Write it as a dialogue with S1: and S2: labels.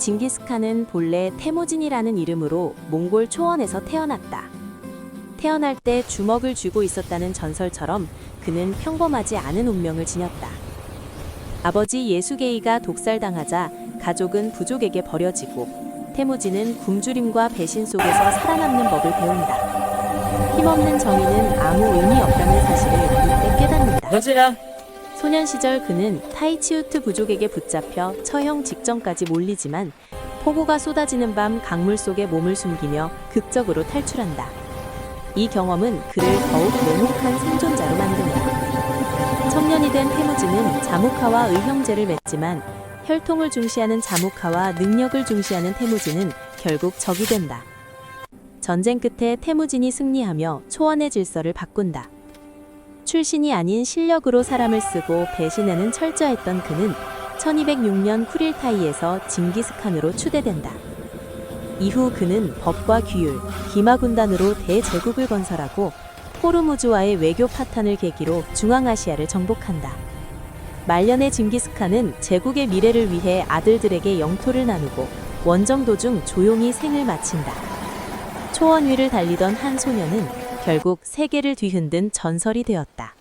S1: 징기스칸은 본래 태무진이라는 이름으로 몽골 초원에서 태어났다. 태어날 때 주먹을 쥐고 있었다는 전설처럼 그는 평범하지 않은 운명을 지녔다. 아버지 예수게이가 독살당하자 가족은 부족에게 버려지고 태무진은 굶주림과 배신 속에서 살아남는 법을 배운다. 힘없는 정의는 아무 의미 없다는 사실을 이때 깨닫는다. 소년 시절 그는 타이치우트 부족에게 붙잡혀 처형 직전까지 몰리지만 폭우가 쏟아지는 밤 강물 속에 몸을 숨기며 극적으로 탈출한다. 이 경험은 그를 더욱 냉혹한 생존자로 만든다. 청년이 된 태무진은 자무카와 의형제를 맺지만 혈통을 중시하는 자무카와 능력을 중시하는 태무진은 결국 적이 된다. 전쟁 끝에 태무진이 승리하며 초원의 질서를 바꾼다. 출신이 아닌 실력으로 사람을 쓰고 배신에는 철저했던 그는 1206년 쿠릴타이에서 징기스칸으로 추대된다. 이후 그는 법과 규율, 기마군단으로 대제국을 건설하고 포르무즈와의 외교 파탄을 계기로 중앙아시아를 정복한다. 말년의 징기스칸은 제국의 미래를 위해 아들들에게 영토를 나누고 원정 도중 조용히 생을 마친다. 초원 위를 달리던 한 소녀는 결국 세계를 뒤흔든 전설이 되었다.